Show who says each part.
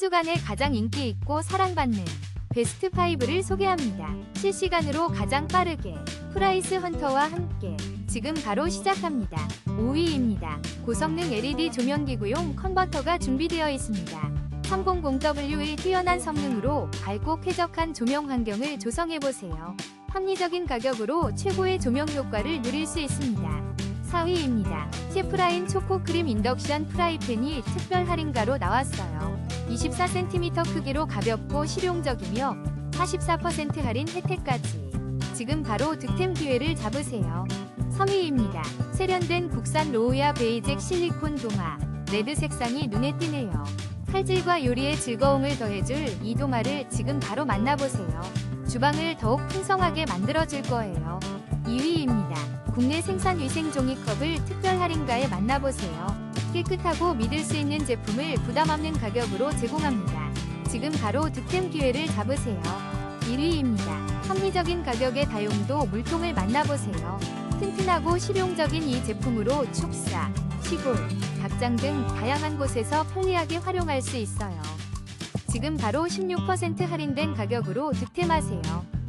Speaker 1: 주간에 가장 인기 있고 사랑받는 베스트 5를 소개합니다. 실시간으로 가장 빠르게 프라이스 헌터와 함께 지금 바로 시작합니다. 5위입니다. 고성능 LED 조명기구용 컨버터가 준비되어 있습니다. 300W의 뛰어난 성능으로 밝고 쾌적한 조명 환경을 조성해보세요. 합리적인 가격으로 최고의 조명 효과를 누릴 수 있습니다. 4위입니다. 셰프라인 초코크림 인덕션 프라이팬이 특별 할인가로 나왔어요. 24cm 크기로 가볍고 실용적이며 44% 할인 혜택까지. 지금 바로 득템 기회를 잡으세요. 3위입니다. 세련된 국산 로우야 베이직 실리콘 도마. 레드 색상이 눈에 띄네요. 칼질과 요리의 즐거움을 더해줄 이 도마를 지금 바로 만나보세요. 주방을 더욱 풍성하게 만들어줄 거예요. 2위입니다. 국내 생산 위생 종이컵을 특별 할인가에 만나보세요. 깨끗하고 믿을 수 있는 제품을 부담 없는 가격으로 제공합니다. 지금 바로 득템 기회를 잡으세요. 1위입니다. 합리적인 가격의 다용도 물통을 만나보세요. 튼튼하고 실용적인 이 제품으로 축사, 시골, 닭장 등 다양한 곳에서 편리하게 활용할 수 있어요. 지금 바로 16% 할인된 가격으로 득템하세요.